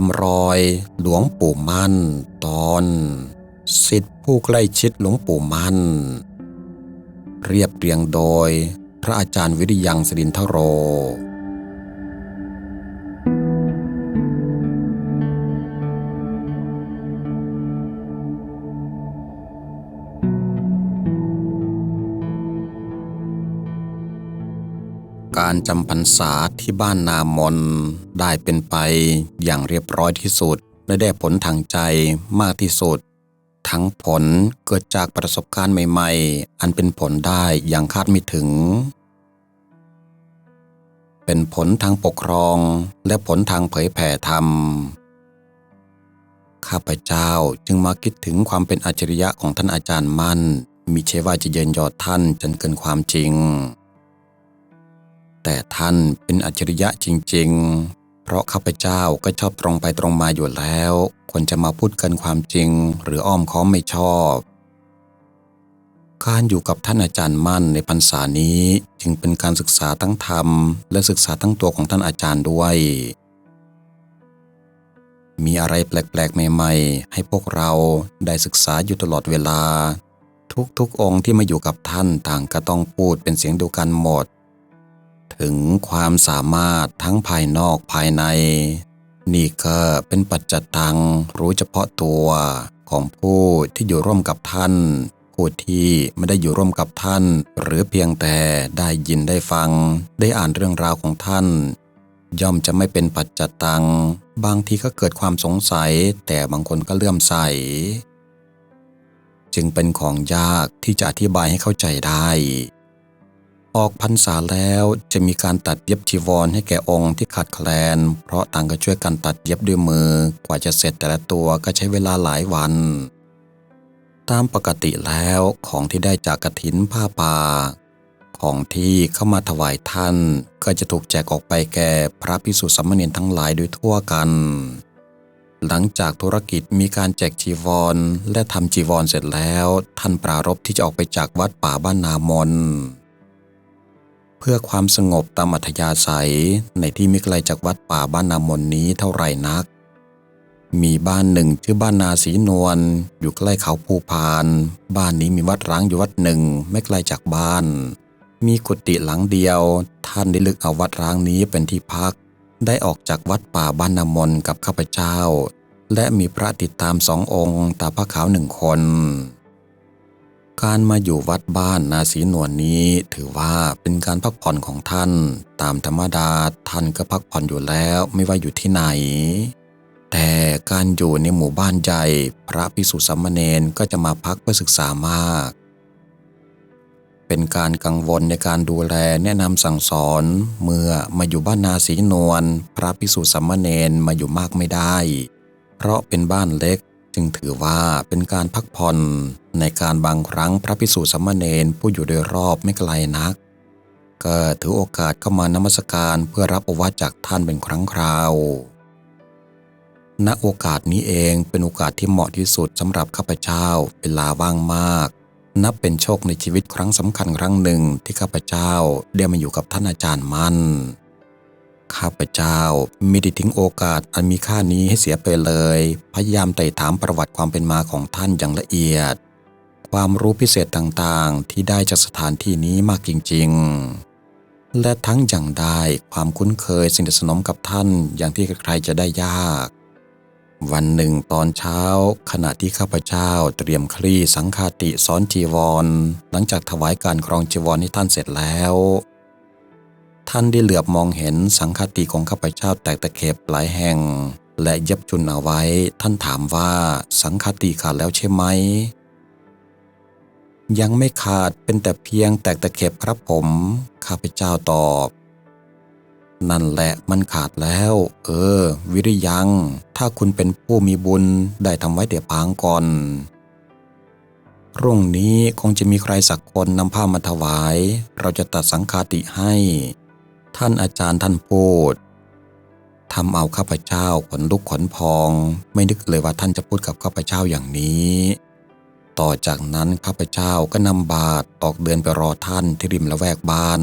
ามรอยหลวงปู่มั่น ตอนสิทธิผู้ใกล้ชิดหลวงปู่มั่น เรียบเรียงโดย พระอาจารย์วิริยังสดินทโร การจำพรรษาที่บ้านนามนได้เป็นไปอย่างเรียบร้อยที่สุดและได้ผลทางใจมากที่สุด ทั้งผลเกิดจากประสบการณ์ใหม่ ๆ อันเป็นผลได้อย่างคาดไม่ถึง เป็นผลทางปกครองและผลทางเผยแผ่ธรรม ข้าพเจ้าจึงมาคิดถึงความเป็นอัจฉริยะของท่านอาจารย์มั่น มีเชว่าจะเยินยอดท่านจนเกินความจริง แต่ท่านเป็นอัจฉริยะจริง ๆ เพราะข้าพเจ้าก็ชอบตรงไปตรงมาอยู่แล้ว คนจะมาพูดเกินความจริง หรืออ้อมค้อมไม่ชอบการอยู่กับท่านอาจารย์มั่นในพรรษานี้จึงเป็นการศึกษาทั้งธรรม และศึกษาทั้งตัวของท่านอาจารย์ด้วย มีอะไรแปลกๆ ใหม่ๆ ให้พวกเราได้ศึกษาอยู่ตลอดเวลา ทุกๆองค์ที่มาอยู่กับท่านต่างก็ต้องพูดเป็นเสียงเดียวกันหมด ถึงความสามารถทั้งภายนอกภายใน นี่ก็เป็นปัจจตังรู้เฉพาะตัวของผู้ที่อยู่ร่วมกับท่านผู้ที่ไม่ได้อยู่ร่วมกับท่าน หรือเพียงแต่ได้ยินได้ฟัง ได้อ่านเรื่องราวของท่าน ย่อมจะไม่เป็นปัจจตัง บางทีก็เกิดความสงสัย แต่บางคนก็เลื่อมใส จึงเป็นของยากที่จะอธิบายให้เข้าใจได้ ออกพรรษาแล้วจะมีการตัดเย็บจีวรให้แก่องค์ที่ขาดแคลน เพราะต่างก็ช่วยกันตัดเย็บด้วยมือกว่าจะเสร็จแต่ละตัวก็ใช้เวลาหลายวัน ตามปกติแล้วของที่ได้จากกฐินผ้าป่า ของที่เข้ามาถวายท่าน ก็จะถูกแจกออกไปแก่พระภิกษุสามเณรทั้งหลายโดยทั่วกัน หลังจากธุรกิจมีการแจกจีวรและทำจีวรเสร็จแล้ว ท่านปรารภที่จะออกไปจากวัดป่าบ้านนามน เพื่อความสงบตามอัธยาศัยในที่ไม่ไกลจากวัดป่าบ้านนามนนี้เท่าไรนัก มีบ้านหนึ่งชื่อบ้านนาสีนวลอยู่ใกล้เขาภูพาน บ้านนี้มีวัดร้างอยู่วัดหนึ่งไม่ไกลจากบ้าน มีกุฏิหลังเดียว ท่านได้เลึกเอาวัดร้างนี้เป็นที่พัก ได้ออกจากวัดป่าบ้านนามนกับข้าพเจ้า และมีพระติดตามสององค์ตาพระขาวหนึ่งคน การมาอยู่วัดบ้านนาสีนวลนนี้ถือว่าเป็นการพักผ่อนของท่าน ตามธรรมดาท่านก็พักผ่อนอยู่แล้วไม่ว่าอยู่ที่ไหน แต่การอยู่ในหมู่บ้านใหญ่พระภิกษุสามเณรก็จะมาพักเพื่อศึกษามาก เป็นการกังวลในการดูแลแนะนำสั่งสอน เมื่อมาอยู่บ้านนาสีนวลพระภิกษุสามเณรมาอยู่มากไม่ได้ เพราะเป็นบ้านเล็ก จึงถือว่าเป็นการพักผ่อนในการบางครั้งพระภิกษุสามเณรผู้อยู่โดยรอบไม่ไกลนัก ก็ถือโอกาสเข้ามานมัสการเพื่อรับอวาจากท่านเป็นครั้งคราว ณโอกาสนี้เองเป็นโอกาสที่เหมาะที่สุดสำหรับข้าพเจ้าเวลาว่างมาก นับเป็นโชคในชีวิตครั้งสำคัญครั้งหนึ่งที่ข้าพเจ้าได้มาอยู่กับท่านอาจารย์มั่น ข้าพเจ้าไม่ได้ทิ้งโอกาสอันมีค่านี้ให้เสียไปเลย พยายามไต่ถามประวัติความเป็นมาของท่านอย่างละเอียด ความรู้พิเศษต่างๆ ที่ได้จากสถานที่นี้มากจริง ๆ และทั้งอย่างได้ความคุ้นเคยสนิทสนมกับท่านอย่างที่ใครจะได้ยาก วันหนึ่งตอนเช้า ขณะที่ข้าพเจ้าเตรียมคลี่สังฆาติซ้อนจีวร หลังจากถวายการครองจีวรให้ท่านเสร็จแล้ว ท่านได้เหลือบมองเห็นสังฆาติของข้าพเจ้าแตกตะเข็บหลายแห่ง และเย็บจุนเอาไว้ ท่านถามว่าสังฆาติขาดแล้วใช่ไหม ยังไม่ขาดเป็นแต่เพียงแตกตะเข็บครับผม ข้าพเจ้าตอบ นั่นแหละมันขาดแล้ว เออ วิริยัง ถ้าคุณเป็นผู้มีบุญได้ทำไว้เดี๋ยวพางก่อนพรุ่งนี้คงจะมีใครสักคนนำผ้ามาถวาย เราจะตัดสังฆาติให้ ท่านอาจารย์ท่านพูดทำเอาข้าพเจ้าขนลุกขนพอง ไม่นึกเลยว่าท่านจะพูดกับข้าพเจ้าอย่างนี้ ต่อจากนั้นข้าพเจ้าก็นำบาตรออกเดินไปรอท่านที่ริมละแวกบ้าน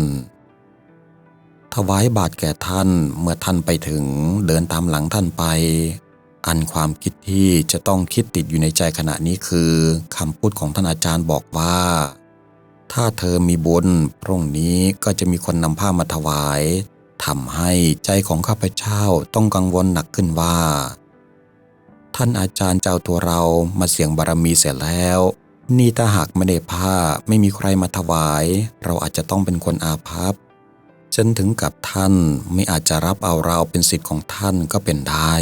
ถวายบาตรแก่ท่านเมื่อท่านไปถึงเดินตามหลังท่านไป อันความคิดที่จะต้องคิดติดอยู่ในใจขณะนี้คือคำพูดของท่านอาจารย์บอกว่า ถ้าเธอมีบุญพรุ่งนี้ก็จะมีคนนำผ้ามาถวายทำให้ใจของข้าพเจ้าต้องกังวลหนักขึ้นว่า ท่านอาจารย์เจ้าตัวเรามาเสี่ยงบารมีเสร็จแล้ว นี่ถ้าหากไม่ได้ผ้าไม่มีใครมาถวาย เราอาจจะต้องเป็นคนอาภัพจนถึงกับท่านไม่อาจจะรับเอาเราเป็นสิทธิ์ของท่านก็เป็นได้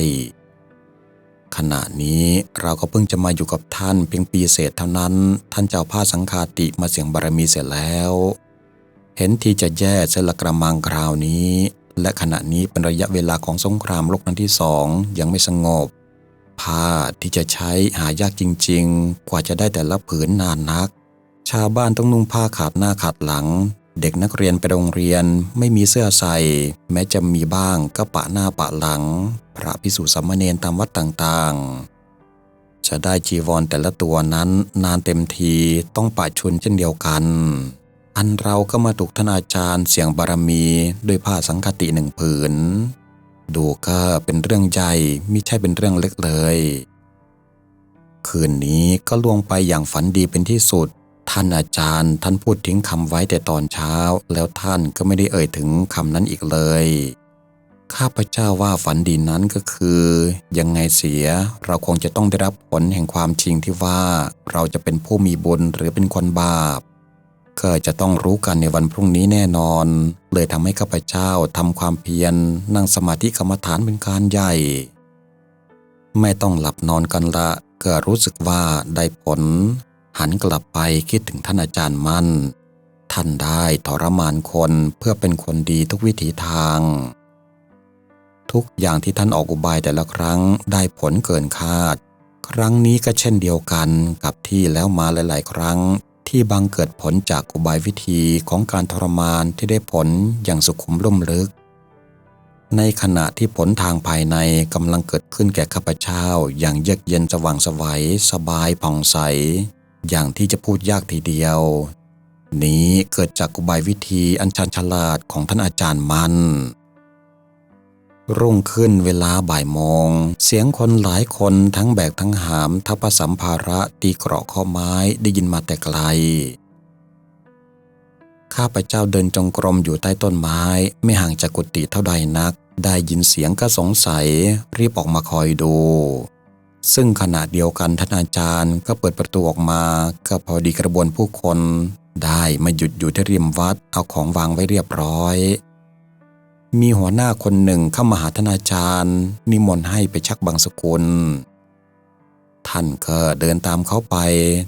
ขณะนี้เราก็เพิ่งจะมาอยู่กับท่านเพียงปีเศษเท่านั้น ท่านเจ้าผ้าสังฆาติมาเสียงบารมีเสร็จแล้ว เห็นที่จะแย่เสละกระมังคราวนี้ และขณะนี้เป็นระยะเวลาของสงครามโลกครั้งที่สองยังไม่สงบ ผ้าที่จะใช้หายากจริง ๆ กว่าจะได้แต่ละผืนนานนัก ชาวบ้านต้องนุ่งผ้าขาดหน้าขาดหลัง เด็กนักเรียนไปโรงเรียนไม่มีเสื้อใส่ แม้จะมีบ้างก็ปะหน้าปะหลัง พระพิสุสามเณรตามวัดต่างๆ จะได้จีวรแต่ละตัวนั้นนานเต็มทีต้องปะชุนเช่นเดียวกัน อันเราก็มาถูกท่านอาจารย์เสียงบารมีด้วยผ้าสังคติหนึ่งผืน ดูก็เป็นเรื่องใหญ่ไม่ใช่เป็นเรื่องเล็กเลย คืนนี้ก็ล่วงไปอย่างฝันดีเป็นที่สุด ท่านอาจารย์ท่านพูดทิ้งคำไว้แต่ตอนเช้า แล้วท่านก็ไม่ได้เอ่ยถึงคำนั้นอีกเลย ข้าพเจ้าว่าฝันดีนั้นก็คือ ยังไงเสียเราคงจะต้องได้รับผลแห่งความจริงที่ว่าเราจะเป็นผู้มีบุญหรือเป็นคนบาป ก็จะต้องรู้กันในวันพรุ่งนี้แน่นอน เลยทำให้ข้าพเจ้าทำความเพียรนั่งสมาธิกรรมฐานเป็นการใหญ่ ไม่ต้องหลับนอนกันละก็รู้สึกว่าได้ผล หันกลับไปคิดถึงท่านอาจารย์มั่น ท่านได้ทรมานคนเพื่อเป็นคนดีทุกวิถีทาง ทุกอย่างที่ท่านออกอุบายแต่ละครั้งได้ผลเกินคาด ครั้งนี้ก็เช่นเดียวกันกับที่แล้วมาหลาย ๆ ครั้งที่บังเกิดผลจากอุบายวิธีของการทรมานที่ได้ผลอย่างสุขุมลุ่มลึก ในขณะที่ผลทางภายในกำลังเกิดขึ้นแก่ข้าพเจ้าอย่างเยือกเย็นสว่างสวัยสบายผ่องใส อย่างที่จะพูดยากทีเดียว นี้เกิดจากอุบายวิธีอันชันฉลาดของท่านอาจารย์มัน รุ่งขึ้นเวลาบ่ายโมง เสียงคนหลายคนทั้งแบกทั้งหามทัพสัมภาระตีเกราะข้อไม้ได้ยินมาแต่ไกล ข้าพเจ้าเดินจงกรมอยู่ใต้ต้นไม้ไม่ห่างจากกุฏิเท่าใดนัก ได้ยินเสียงก็สงสัย รีบออกมาคอยดู ซึ่งขณะเดียวกันท่านอาจารย์ก็เปิดประตูออกมาก็พอดีกระบวนผู้คน ได้มาหยุดอยู่ที่ริมวัดเอาของวางไว้เรียบร้อย มีหัวหน้าคนหนึ่งเข้ามาหาท่านอาจารย์ นิมนต์ให้ไปชักบางสกุล ท่านก็เดินตามเขาไป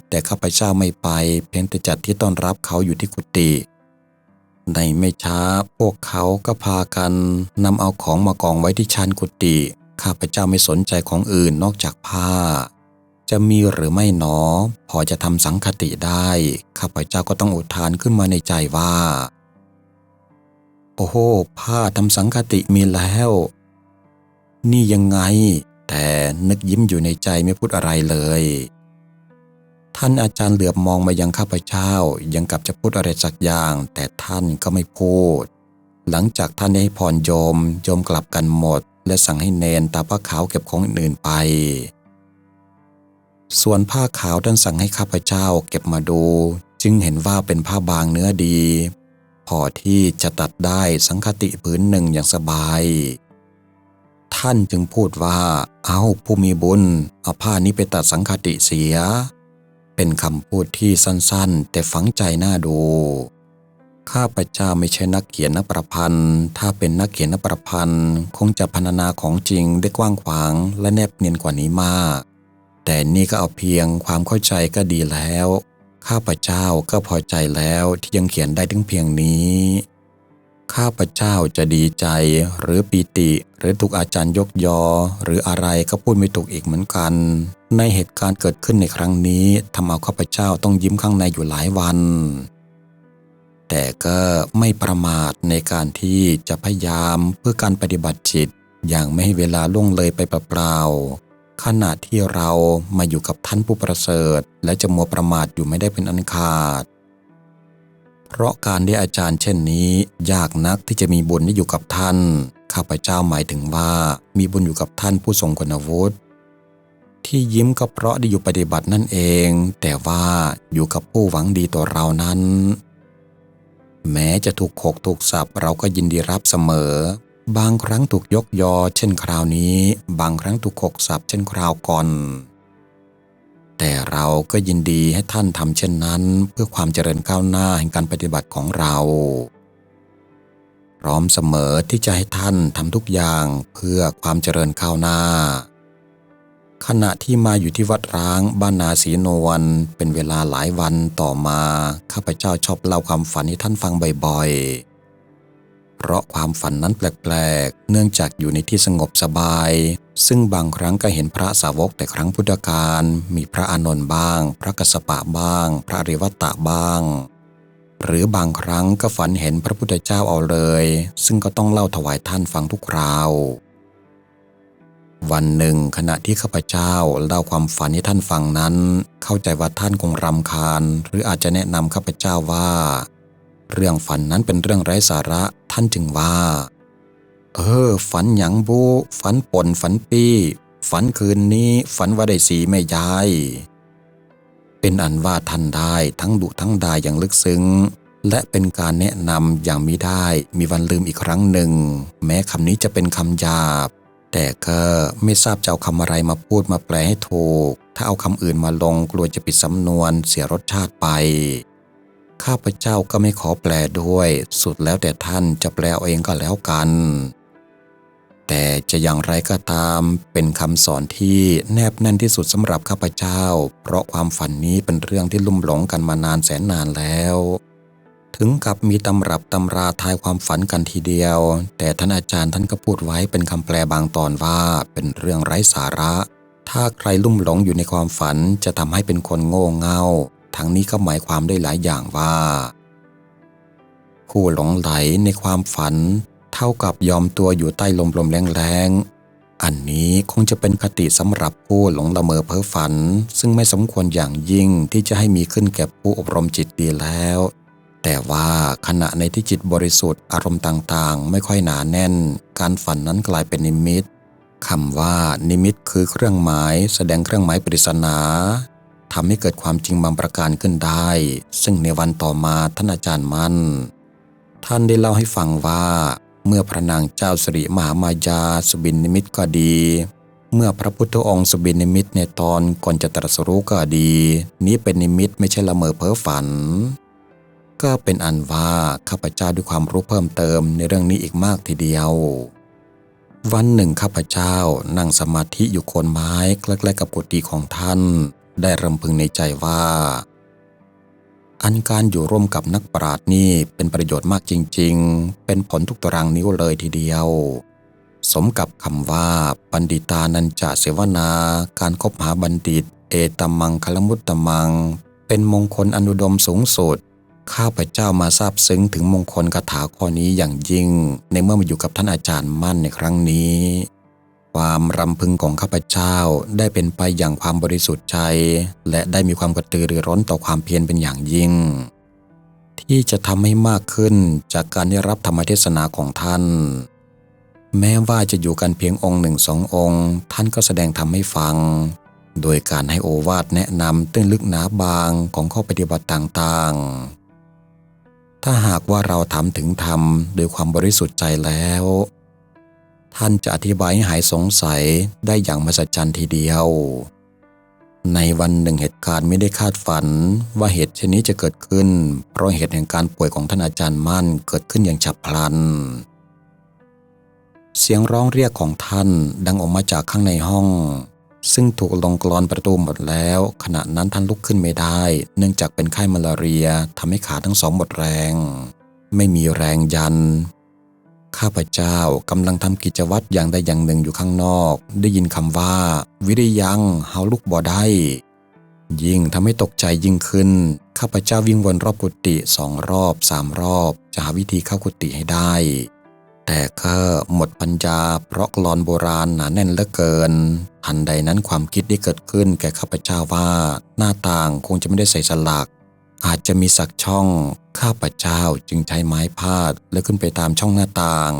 แต่ข้าพเจ้าไม่ไปเพียงแต่จัดที่ต้อนรับเขาอยู่ที่กุฏิในไม่ช้าพวกเขาก็พากันนำเอาของมากองไว้ที่ชานกุฏิ ข้าพเจ้าไม่สนใจของอื่นนอกจากผ้า จะมีหรือไม่หนอ พอจะทำสังคติได้ ข้าพเจ้าก็ต้องอุทานขึ้นมาในใจว่า โอ้โห ผ้าทำสังคติมีแล้ว นี่ยังไง แต่นึกยิ้มอยู่ในใจไม่พูดอะไรเลย ท่านอาจารย์เหลือบมองมายังข้าพเจ้ายังกับจะพูดอะไรสักอย่าง แต่ท่านก็ไม่พูดหลังจากท่านได้ให้พรโยมโยมกลับกันหมด และสั่งให้เนนตาผ้าขาวเก็บของอื่นๆไป ส่วนผ้าขาวท่านสั่งให้ข้าพเจ้าเก็บมาดู จึงเห็นว่าเป็นผ้าบางเนื้อดี พอที่จะตัดได้สังคติผืนหนึ่งอย่างสบาย ท่านจึงพูดว่า เอาผู้มีบุญเอาผ้านี้ไปตัดสังคติเสีย เป็นคำพูดที่สั้นๆ แต่ฝังใจน่าดู ข้าพเจ้าไม่ใช่นักเขียนนักประพันธ์ ถ้าเป็นนักเขียนนักประพันธ์ คงจะพรรณนาของจริงได้กว้างขวางและแนบเนียนกว่านี้มาก แต่นี่ก็เอาเพียงความเข้าใจก็ดีแล้ว ข้าพเจ้าก็พอใจแล้วที่ยังเขียนได้ถึงเพียงนี้ ข้าพเจ้าจะดีใจหรือปีติ หรือถูกอาจารย์ยกยอ หรืออะไรก็พูดไม่ถูกอีกเหมือนกัน ในเหตุการณ์เกิดขึ้นในครั้งนี้ทำเอาข้าพเจ้าต้องยิ้มข้างในอยู่หลายวัน แต่ก็ไม่ประมาทในการที่จะพยายามเพื่อการปฏิบัติจิต อย่างไม่ให้เวลาล่วงเลยไปเปล่าๆขณะที่เรามาอยู่กับท่านผู้ประเสริฐ และจะมัวประมาทอยู่ไม่ได้เป็นอันขาด เพราะการได้อาจารย์เช่นนี้ ยากนักที่จะมีบุญได้อยู่กับท่าน ข้าพเจ้าหมายถึงว่ามีบุญอยู่กับท่านผู้ทรงคุณวุฒิที่ยิ้มก็เพราะได้อยู่ปฏิบัตินั่นเอง แต่ว่าอยู่กับผู้หวังดีต่อเรานั้น แม้จะถูกขกถูกสับเราก็ยินดีรับเสมอ บางครั้งถูกยกยอเช่นคราวนี้ บางครั้งถูกขกสับเช่นคราวก่อน แต่เราก็ยินดีให้ท่านทำเช่นนั้น เพื่อความเจริญก้าวหน้าแห่งการปฏิบัติของเรา พร้อมเสมอที่จะให้ท่านทำทุกอย่างเพื่อความเจริญก้าวหน้า ขณะที่มาอยู่ที่วัดร้างบ้านนาศรีนวลเป็นเวลาหลายวันต่อมาข้าพเจ้าชอบเล่าความฝันให้ท่านฟังบ่อยๆ เพราะความฝันนั้นแปลกๆ เนื่องจากอยู่ในที่สงบสบาย ซึ่งบางครั้งก็เห็นพระสาวกแต่ครั้งพุทธกาลมีพระอานนท์บ้าง พระกสปะบ้าง พระอริวัตตะบ้าง หรือบางครั้งก็ฝันเห็นพระพุทธเจ้าเอาเลย ซึ่งก็ต้องเล่าถวายท่านฟังทุกคราว วันหนึ่งขณะที่ข้าพเจ้าเล่าความฝันให้ท่านฟังนั้น เข้าใจว่าท่านคงรำคาญ หรืออาจจะแนะนำข้าพเจ้าว่า เรื่องฝันนั้นเป็นเรื่องไร้สาระท่านจึงว่า เออ ฝันหยังบูฝันป่นฝันปี้ฝันคืนนี้ ฝันว่าได้สีแม่ยาย เป็นอันว่าท่านได้ทั้งดุทั้งดาอย่างลึกซึ้ง และเป็นการแนะนำอย่างมิได้ มีวันลืมอีกครั้งหนึ่ง แม้คำนี้จะเป็นคำหยาบ แต่ก็ไม่ทราบจะเอาคำอะไรมาพูดมาแปลให้ถูก ถ้าเอาคำอื่นมาลงกลัวจะปิดสำนวนเสียรสชาติไป ข้าพเจ้าก็ไม่ขอแปลด้วย สุดแล้วแต่ท่านจะแปลเอาเองก็แล้วกัน แต่จะอย่างไรก็ตาม เป็นคำสอนที่แนบแน่นที่สุดสำหรับข้าพเจ้า เพราะความฝันนี้เป็นเรื่องที่ลุ่มหลงกันมานานแสนนานแล้ว ถึงกับมีตำรับตำราทายความฝันกันทีเดียว แต่ท่านอาจารย์ท่านก็พูดไว้เป็นคำแปลบางตอนว่าเป็นเรื่องไร้สาระ ถ้าใครลุ่มหลงอยู่ในความฝันจะทำให้เป็นคนโง่เง่า ทั้งนี้ก็หมายความได้หลายอย่างว่า ผู้หลงไหลในความฝัน เท่ากับยอมตัวอยู่ใต้ลมลมแรงๆอันนี้คงจะเป็นคติสำหรับผู้หลงละเมอเพ้อฝัน ซึ่งไม่สมควรอย่างยิ่งที่จะให้มีขึ้นแก่ผู้อบรมจิตดีแล้ว แต่ว่าขณะในที่จิตบริสุทธิ์อารมณ์ต่างๆ ไม่ค่อยหนาแน่น การฝันนั้นกลายเป็นนิมิตคำว่านิมิตคือเครื่องหมายแสดงเครื่องหมายปริศนาทำให้เกิดความจริงบางประการขึ้นได้ ซึ่งในวันต่อมาท่านอาจารย์มั่น ท่านได้เล่าให้ฟังว่า เมื่อพระนางเจ้าสิริมหามายาสบินนิมิตก็ดี เมื่อพระพุทธองค์สบินนิมิตในตอนก่อนจะตรัสรู้ก็ดี นี้เป็นนิมิตไม่ใช่ละเมอเพ้อฝัน ก็เป็นอันว่าข้าพเจ้าด้วยความรู้เพิ่มเติมในเรื่องนี้อีกมากทีเดียว วันหนึ่งข้าพเจ้านั่งสมาธิอยู่โคนไม้ใกล้ๆกับกุฏิของท่าน ได้รำพึงในใจว่า อันการอยู่ร่วมกับนักปราชญ์นี่เป็นประโยชน์มากจริง ๆ เป็นผลทุกตารางนิ้วเลยทีเดียว สมกับคำว่าบัณฑิตานันจะเสวนา การคบหาบัณฑิต เอตมังคลมุตตมัง เป็นมงคลอนุดมสูงสุด ข้าพเจ้ามาทราบซึ้งถึงมงคลคาถาข้อนี้อย่างยิ่ง ในเมื่อมาอยู่กับท่านอาจารย์มั่นในครั้งนี้ ความรำพึงของข้าพเจ้าได้เป็นไปอย่างความบริสุทธิ์ใจ และได้มีความกระตือรือร้นต่อความเพียรเป็นอย่างยิ่ง ที่จะทำให้มากขึ้นจากการได้รับธรรมเทศนาของท่าน แม้ว่าจะอยู่กันเพียงองค์หนึ่งสององค์ ท่านก็แสดงธรรมให้ฟังโดยการให้โอวาทแนะนำตื้นลึกหนาบางของข้อปฏิบัติต่างๆ ถ้าหากว่าเราทำถึงธรรมโดยความบริสุทธิ์ใจแล้ว ท่านจะอธิบายให้หายสงสัยได้อย่างมหัศจรรย์ทีเดียว ในวันหนึ่งเหตุการณ์ไม่ได้คาดฝันว่าเหตุชนนี้จะเกิดขึ้น เพราะเหตุแห่งการป่วยของท่านอาจารย์มั่นเกิดขึ้นอย่างฉับพลัน เสียงร้องเรียกของท่านดังออกมาจากข้างในห้อง ซึ่งถูกลงกรอนประตูหมดแล้ว ขณะนั้นท่านลุกขึ้นไม่ได้ เนื่องจากเป็นไข้มาลาเรียทำให้ขาทั้งสองหมดแรง ไม่มีแรงยัน ข้าพเจ้ากำลังทำกิจวัตรอย่างใดอย่างหนึ่งอยู่ข้างนอก ได้ยินคำว่า วิริยังเฮาลุกบ่ได้ยิ่งทำให้ตกใจยิ่งขึ้น ข้าพเจ้าวิ่งวนรอบกุฏิสองรอบสามรอบ จะหาวิธีเข้ากุฏิให้ได้ แต่ก็หมดปัญญาเพราะกลอนโบราณหนาแน่นเหลือเกิน ทันใดนั้นความคิดได้เกิดขึ้นแก่ข้าพเจ้าว่าหน้าต่างคงจะไม่ได้ใส่สลัก อาจจะมีสักช่องข้าพเจ้าจึงใช้ไม้พาดแล้วขึ้นไปตามช่องหน้าต่าง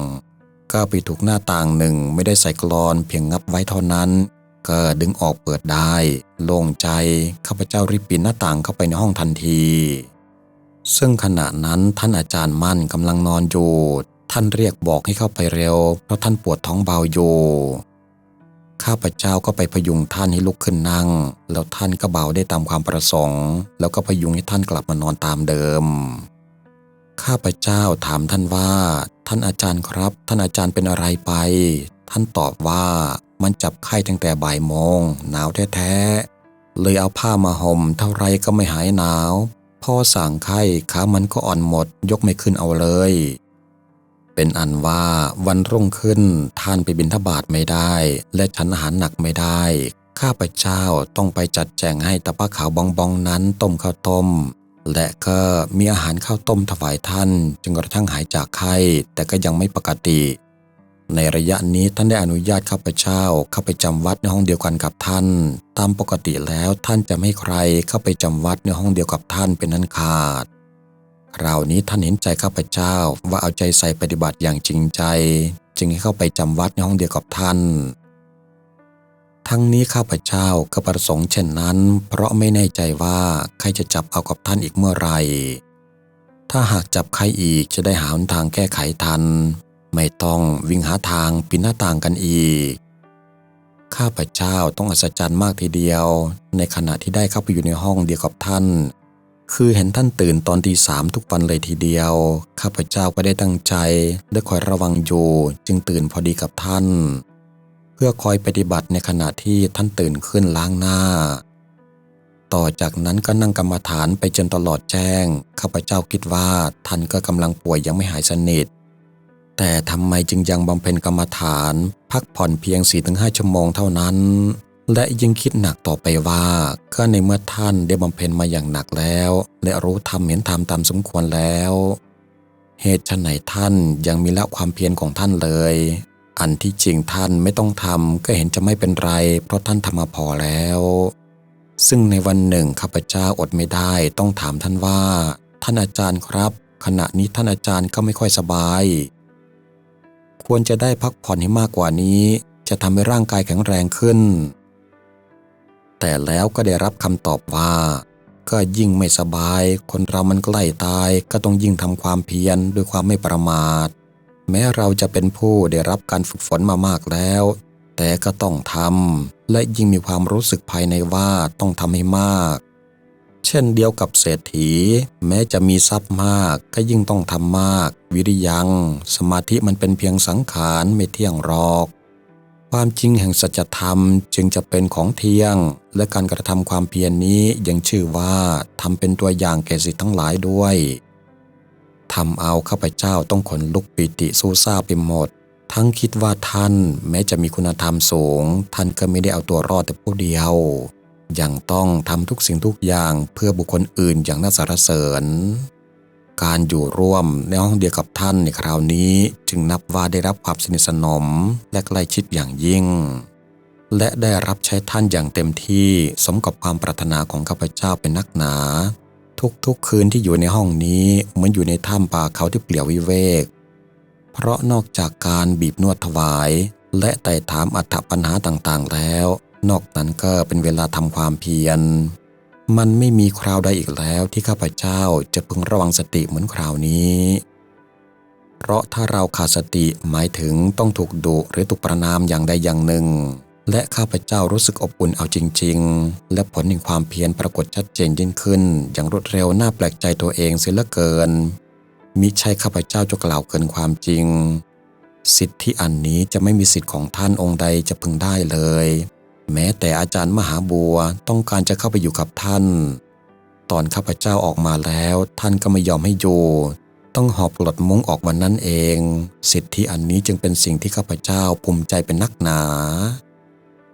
ก็ไปถูกหน้าต่างหนึ่งไม่ได้ใส่กรอนเพียงงับไว้เท่านั้น ก็ดึงออกเปิดได้ โล่งใจข้าพเจ้ารีบปีนหน้าต่างเข้าไปในห้องทันที ซึ่งขณะนั้นท่านอาจารย์มั่นกำลังนอนอยู่ ท่านเรียกบอกให้เข้าไปเร็ว เพราะท่านปวดท้องเบาอยู่ ข้าพเจ้าก็ไปพยุงท่านให้ลุกขึ้นนั่ง แล้วท่านก็เบาได้ตามความประสงค์ แล้วก็พยุงให้ท่านกลับมานอนตามเดิม ข้าพเจ้าถามท่านว่า ท่านอาจารย์ครับ ท่านอาจารย์เป็นอะไรไป ท่านตอบว่ามันจับไข้ตั้งแต่บ่ายโมงหนาวแท้ๆ เลยเอาผ้ามาห่มเท่าไรก็ไม่หายหนาว พ่อสั่งไข้ขามันก็อ่อนหมด ยกไม่ขึ้นเอาเลย เป็นอันว่าวันรุ่งขึ้นท่านไปบิณฑบาตไม่ได้ และฉันอาหารหนักไม่ได้ ข้าพเจ้าต้องไปจัดแจงให้ตาป้าขาวบองบองนั้นต้มข้าวต้ม และก็มีอาหารข้าวต้มถวายท่านจนกระทั่งหายจากไข้ แต่ก็ยังไม่ปกติ ในระยะนี้ท่านได้อนุญาตข้าพเจ้าเข้าไปจำวัดในห้องเดียวกันกับท่าน ตามปกติแล้วท่านจะไม่ให้ใครเข้าไปจำวัดในห้องเดียวกับท่านเป็นนั้นขาด คราวนี้ท่านเห็นใจข้าพเจ้าว่าเอาใจใส่ปฏิบัติอย่างจริงใจ จึงให้เข้าไปจำวัดในห้องเดียวกับท่าน ทั้งนี้ข้าพเจ้าก็ประสงค์เช่นนั้น เพราะไม่แน่ใจว่าใครจะจับเอากับท่านอีกเมื่อไหร่ถ้าหากจับใครอีกจะได้หาหนทางแก้ไขทัน ไม่ต้องวิ่งหาทางปีนหน้าต่างกันอีก ข้าพเจ้าต้องอัศจรรย์มากทีเดียว ในขณะที่ได้เข้าไปอยู่ในห้องเดียวกับท่าน คือเห็นท่านตื่นตอนตีสามทุกวันเลยทีเดียว ข้าพเจ้าก็ได้ตั้งใจและคอยระวังอยู่จึงตื่นพอดีกับท่าน เพื่อคอยปฏิบัติในขณะที่ท่านตื่นขึ้นล้างหน้า ต่อจากนั้นก็นั่งกรรมฐานไปจนตลอดแจ้ง ข้าพเจ้าคิดว่าท่านก็กำลังป่วยยังไม่หายสนิท แต่ทำไมจึงยังบำเพ็ญกรรมฐาน พักผ่อนเพียง 4-5 ชั่วโมงเท่านั้น และยิ่งคิดหนักต่อไปว่าก็ในเมื่อท่านได้บำเพ็ญมาอย่างหนักแล้ว และรู้ธรรมเห็นธรรมตามสมควรแล้ว เหตุไฉนท่านยังมีละความเพียรของท่านเลย อันที่จริงท่านไม่ต้องทำก็เห็นจะไม่เป็นไร เพราะท่านทำมาพอแล้ว ซึ่งในวันหนึ่งข้าพเจ้าอดไม่ได้ต้องถามท่านว่า ท่านอาจารย์ครับ ขณะนี้ท่านอาจารย์ก็ไม่ค่อยสบาย ควรจะได้พักผ่อนให้มากกว่านี้ จะทำให้ร่างกายแข็งแรงขึ้น แต่แล้วก็ได้รับคำตอบว่า ก็ยิ่งไม่สบาย คนเรามันใกล้ตายก็ต้องยิ่งทำความเพียรด้วยความไม่ประมาท แม้เราจะเป็นผู้ได้รับการฝึกฝนมามากแล้ว แต่ก็ต้องทำและยิ่งมีความรู้สึกภายในว่าต้องทำให้มาก เช่นเดียวกับเศรษฐี แม้จะมีทรัพย์มากก็ยิ่งต้องทำมาก วิริยัง สมาธิมันเป็นเพียงสังขารไม่เที่ยงหรอก ความจริงแห่งสัจธรรมจึงจะเป็นของเที่ยง และการกระทำความเพียรนนี้ยังชื่อว่าทำเป็นตัวอย่างแก่สิทธิ์ทั้งหลายด้วยทำเอาข้าพเจ้าต้องขนลุกปิติสู้ซาไปหมด ทั้งคิดว่าท่านแม้จะมีคุณธรรมสูง ท่านก็ไม่ได้เอาตัวรอดแต่ผู้เดียวยังต้องทำทุกสิ่งทุกอย่างเพื่อบุคคลอื่นอย่างน่าสรรเสริญ การอยู่ร่วมในห้องเดียวกับท่านในคราวนี้ จึงนับว่าได้รับความสนิทสนมและใกล้ชิดอย่างยิ่ง และได้รับใช้ท่านอย่างเต็มที่สมกับความปรารถนาของข้าพเจ้าเป็นนักหนา ทุกๆคืนที่อยู่ในห้องนี้เหมือนอยู่ในถ้ำป่าเขาที่เปลี่ยววิเวก เพราะนอกจากการบีบนวดถวาย และไต่ถามอัถปัญหาต่างๆแล้ว นอกนั้นก็เป็นเวลาทำความเพียร มันไม่มีคราวใดอีกแล้วที่ข้าพเจ้าจะพึงระวังสติเหมือนคราวนี้ เพราะถ้าเราขาดสติหมายถึงต้องถูกดุหรือถูกประนามอย่างใดอย่างหนึ่ง และข้าพเจ้ารู้สึกอบอุ่นเอาจริง ๆ และผลแห่งความเพียรปรากฏชัดเจนยิ่งขึ้น อย่างรวดเร็วน่าแปลกใจตัวเองเสียเหลือเกิน มิใช่ข้าพเจ้าจะกล่าวเกินความจริง สิทธิอันนี้จะไม่มีสิทธิ์ของท่านองค์ใดจะพึงได้เลย แม้แต่อาจารย์มหาบัวต้องการจะเข้าไปอยู่กับท่าน ตอนข้าพเจ้าออกมาแล้ว ท่านก็ไม่ยอมให้อยู่ ต้องหอบปลดมุ้งออกวันนั้นเอง สิทธิอันนี้จึงเป็นสิ่งที่ข้าพเจ้าภูมิใจเป็นนักหนา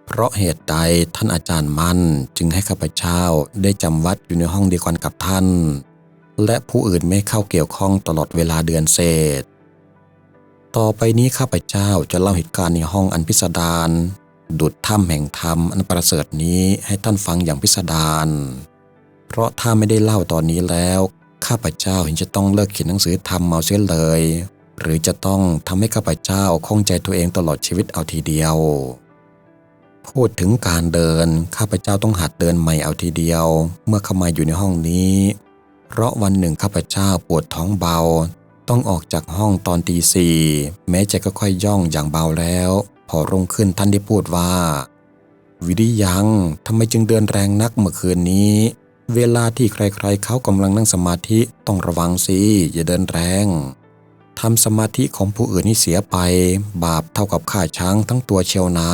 เพราะเหตุใดท่านอาจารย์มั่นจึงให้ข้าพเจ้าได้จำวัดอยู่ในห้องเดียวกันกับท่าน และผู้อื่นไม่เข้าเกี่ยวข้องตลอดเวลาเดือนเศษต่อไปนี้ข้าพเจ้าจะเล่าเหตุการณ์ในห้องอันพิสดาร ดุดถ้ำแห่งธรรมอันประเสริฐนี้ให้ท่านฟังอย่างพิสดารเพราะถ้าไม่ได้เล่าตอนนี้แล้ว ข้าพเจ้าเห็นจะต้องเลิกเขียนหนังสือธรรมเมาเสียเลย หรือจะต้องทำให้ข้าพเจ้าข้องใจตัวเองตลอดชีวิตเอาทีเดียว พูดถึงการเดินข้าพเจ้าต้องหัดเดินใหม่เอาทีเดียว เมื่อเข้ามาอยู่ในห้องนี้ เพราะวันหนึ่งข้าพเจ้าปวดท้องเบา ต้องออกจากห้องตอนตีสี่แม้จะค่อยๆย่องอย่างเบาแล้ว พอรุ่งขึ้นท่านได้พูดว่า วิริยังทำไมจึงเดินแรงนักเมื่อคืนนี้ เวลาที่ใครๆเขากำลังนั่งสมาธิต้องระวังสิอย่าเดินแรงทำสมาธิของผู้อื่นนี่เสียไป บาปเท่ากับฆ่าช้างทั้งตัวเชียวนา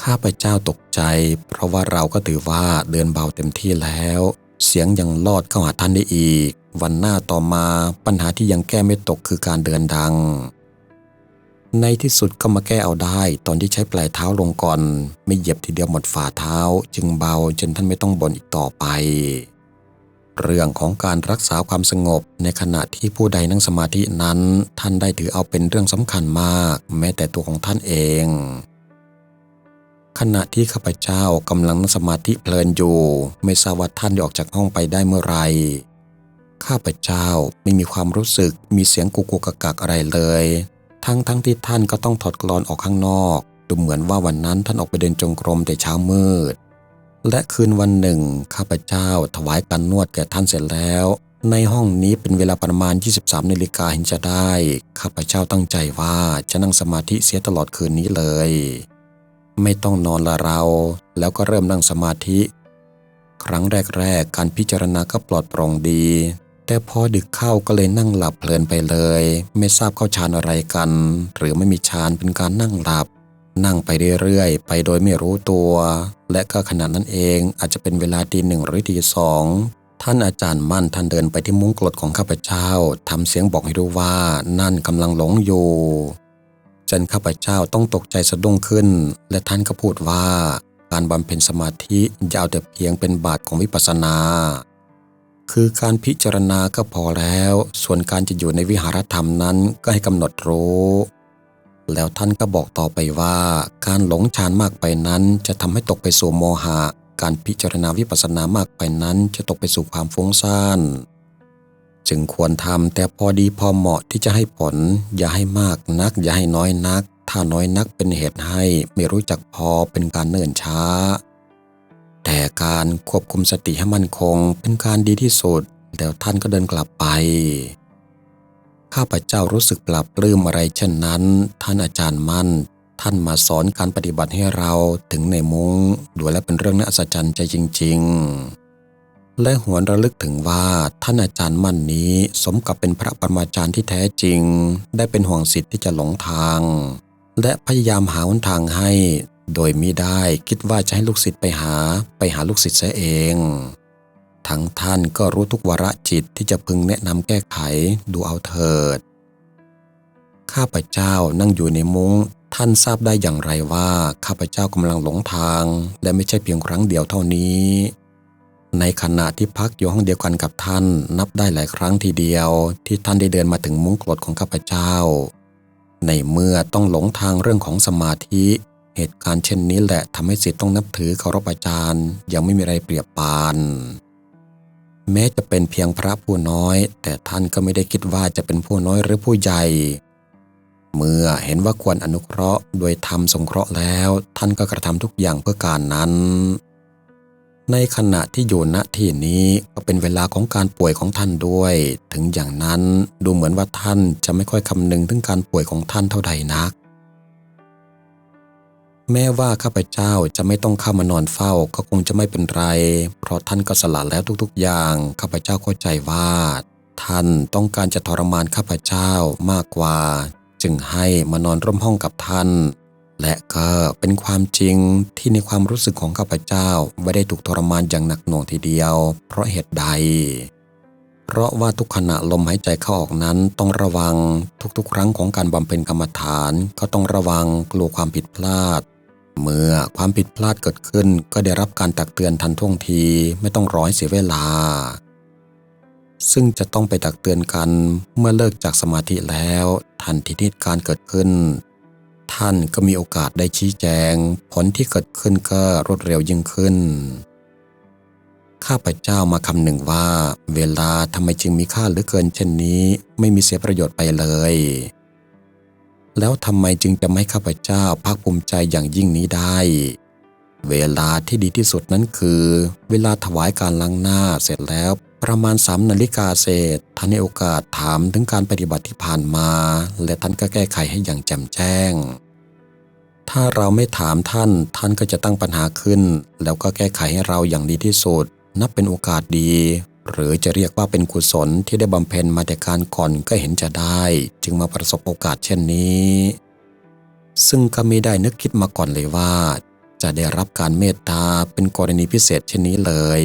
ข้าพเจ้าตกใจ เพราะว่าเราก็ถือว่าเดินเบาเต็มที่แล้ว เสียงยังลอดเข้าหาท่านได้อีก วันหน้าต่อมาปัญหาที่ยังแก้ไม่ตกคือการเดินดัง ในที่สุดก็มาแก้เอาได้ ตอนที่ใช้ปลายเท้าลงก่อน ไม่เหยียบทีเดียวหมดฝ่าเท้า จึงเบาจนท่านไม่ต้องบ่นอีกต่อไป เรื่องของการรักษาความสงบในขณะที่ผู้ใดนั่งสมาธินั้น ท่านได้ถือเอาเป็นเรื่องสำคัญมาก แม้แต่ตัวของท่านเองขณะที่ข้าพเจ้ากำลังนั่งสมาธิเพลินอยู่ ไม่ทราบว่าท่านได้ออกจากห้องไปได้เมื่อไหร่ข้าพเจ้าไม่มีความรู้สึกมีเสียงกุกกุกกักอะไรเลย ทั้งทั้งที่ท่านก็ต้องถอดกลอนออกข้างนอก ดูเหมือนว่าวันนั้นท่านออกไปเดินจงกรมแต่เช้ามืด และคืนวันหนึ่ง ข้าพเจ้าถวายการนวดแก่ท่านเสร็จแล้ว ในห้องนี้เป็นเวลาประมาณ 23นาฬิกาเห็นจะได้ ข้าพเจ้าตั้งใจว่าจะนั่งสมาธิเสียตลอดคืนนี้เลย ไม่ต้องนอนละเรา แล้วก็เริ่มนั่งสมาธิ ครั้งแรกๆ การพิจารณาก็ปลอดโปร่งดี แต่พอดึกเข้าก็เลยนั่งหลับเพลินไปเลย ไม่ทราบเข้าฌานอะไรกัน หรือไม่มีฌานเป็นการนั่งหลับ นั่งไปเรื่อยๆ ไปโดยไม่รู้ตัว และก็ขณะนั้นเองอาจจะเป็นเวลาตีหนึ่งหรือตีสองท่านอาจารย์มั่นท่านเดินไปที่มุ้งกรดของข้าพเจ้าทำเสียงบอกให้รู้ว่านั่นกำลังหลงอยู่จนข้าพเจ้าต้องตกใจสะดุ้งขึ้น และท่านก็พูดว่า การบำเพ็ญสมาธิอยาวแต่เพียงเป็นบาทของวิปัสสนา คือการพิจารณาก็พอแล้ว ส่วนการจะอยู่ในวิหารธรรมนั้นก็ให้กำหนดรู้ แล้วท่านก็บอกต่อไปว่า การหลงฌานมากไปนั้น จะทำให้ตกไปสู่โมหะ การพิจารณาวิปัสสนามากไปนั้น จะตกไปสู่ความฟุ้งซ่านจึงควรทำแต่พอดีพอเหมาะที่จะให้ผล อย่าให้มากนัก อย่าให้น้อยนัก ถ้าน้อยนักเป็นเหตุให้ไม่รู้จักพอเป็นการเนิ่นช้า แต่การควบคุมสติให้มั่นคงเป็นการดีที่สุดแล้วท่านก็เดินกลับไป ข้าพเจ้ารู้สึกปรับปลื้มอะไรเช่นนั้น ท่านอาจารย์มั่น ท่านมาสอนการปฏิบัติให้เราถึงในมุง้งดูและเป็นเรื่องน่าอัศจรรย์ใจจริง ๆ และหวนระลึกถึงว่าท่านอาจารย์มั่นนี้สมกับเป็นพระปรมาจารย์ที่แท้จริง ได้เป็นห่วงสิทธิ์ที่จะหลงทาง และพยายามหาหนทางให้ โดยมิได้คิดว่าจะให้ลูกศิษย์ไปหาไปหาลูกศิษย์เสียเอง ทั้งท่านก็รู้ทุกวระจิตที่จะพึงแนะนำแก้ไขดูเอาเถิด ข้าพเจ้านั่งอยู่ในมุง้งท่านทราบได้อย่างไรว่าข้าพเจ้ากำลังหลงทาง และไม่ใช่เพียงครั้งเดียวเท่านี้ ในขณะที่พักอยู่ห้องเดียวกันกับท่าน นับได้หลายครั้งทีเดียว ที่ท่านได้เดินมาถึงมุ้งกรดของข้าพเจ้า ในเมื่อต้องหลงทางเรื่องของสมาธิ เหตุการณ์เช่นนี้แหละทำให้สิทธิ์ต้องนับถือเคารพอาจารย์ ยังไม่มีอะไรเปรียบปาน แม้จะเป็นเพียงพระผู้น้อย แต่ท่านก็ไม่ได้คิดว่าจะเป็นผู้น้อยหรือผู้ใหญ่เมื่อเห็นว่าควรอนุเคราะห์โดยทำสงเคราะห์แล้ว ท่านก็กระทำทุกอย่างเพื่อการนั้น ในขณะที่อยู่ณที่นี้ก็เป็นเวลาของการป่วยของท่านด้วย ถึงอย่างนั้นดูเหมือนว่าท่านจะไม่ค่อยคำนึงถึงการป่วยของท่านเท่าใดนัก แม้ว่าข้าพเจ้าจะไม่ต้องเข้ามานอนเฝ้าก็คงจะไม่เป็นไร เพราะท่านก็สละแล้วทุกๆ อย่าง ข้าพเจ้าเข้าใจว่า ท่านต้องการจะทรมานข้าพเจ้ามากกว่า จึงให้มานอนร่วมห้องกับท่าน และก็เป็นความจริงที่ในความรู้สึกของข้าพเจ้าไม่ได้ถูกทรมานอย่างหนักหน่วงทีเดียว เพราะเหตุใด เพราะว่าทุกขณะลมหายใจเข้าออกนั้นต้องระวังทุกๆ ครั้งของการบำเพ็ญกรรมฐานก็ต้องระวังกลัวความผิดพลาด เมื่อความผิดพลาดเกิดขึ้นก็ได้รับการตักเตือนทันท่วงทีไม่ต้องรอให้เสียเวลา ซึ่งจะต้องไปตักเตือนกันเมื่อเลิกจากสมาธิแล้วทันทีที่การเกิดขึ้น ท่านก็มีโอกาสได้ชี้แจง ผลที่เกิดขึ้นก็รวดเร็วยิ่งขึ้น ข้าพเจ้ามาคำหนึ่งว่า เวลาทำไมจึงมีค่าเหลือเกินเช่นนี้ ไม่มีเสียประโยชน์ไปเลย แล้วทำไมจึงจะไม่ให้ข้าพเจ้าภาคภูมิใจอย่างยิ่งนี้ได้ เวลาที่ดีที่สุดนั้นคือ เวลาถวายการล้างหน้าเสร็จแล้วประมาณสามนาฬิกาเศษท่านให้โอกาสถามถึงการปฏิบัติที่ผ่านมา และท่านก็แก้ไขให้อย่างแจ่มแจ้ง ถ้าเราไม่ถามท่าน ท่านก็จะตั้งปัญหาขึ้น แล้วก็แก้ไขให้เราอย่างดีที่สุด นับเป็นโอกาสดี หรือจะเรียกว่าเป็นกุศลที่ได้บำเพ็ญมาแต่การก่อนก็เห็นจะได้ จึงมาประสบโอกาสเช่นนี้ ซึ่งก็ไม่ได้นึกคิดมาก่อนเลยว่า จะได้รับการเมตตาเป็นกรณีพิเศษเช่นนี้เลย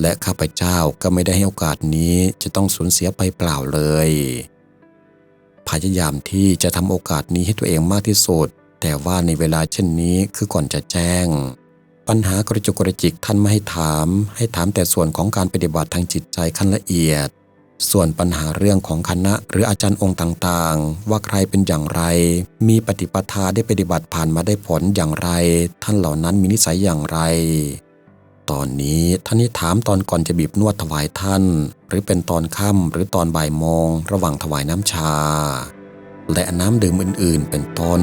และข้าพเจ้าก็ไม่ได้ให้โอกาสนี้จะต้องสูญเสียไปเปล่าเลย พยายามที่จะทำโอกาสนี้ให้ตัวเองมากที่สุดแต่ว่าในเวลาเช่นนี้คือก่อนจะแจ้ง ปัญหากระจุกกระจิกท่านไม่ให้ถาม ให้ถามแต่ส่วนของการปฏิบัติทางจิตใจขั้นละเอียด ส่วนปัญหาเรื่องของคณะหรืออาจารย์องค์ต่างๆ ว่าใครเป็นอย่างไร มีปฏิปทาได้ปฏิบัติผ่านมาได้ผลอย่างไร ท่านเหล่านั้นมีนิสัยอย่างไร ตอนนี้ท่านนี้ถามตอนก่อนจะบีบนวดถวายท่าน หรือเป็นตอนค่ำหรือตอนบ่ายโมงระหว่างถวายน้ำชา และน้ำดื่มอื่นๆ เป็นต้น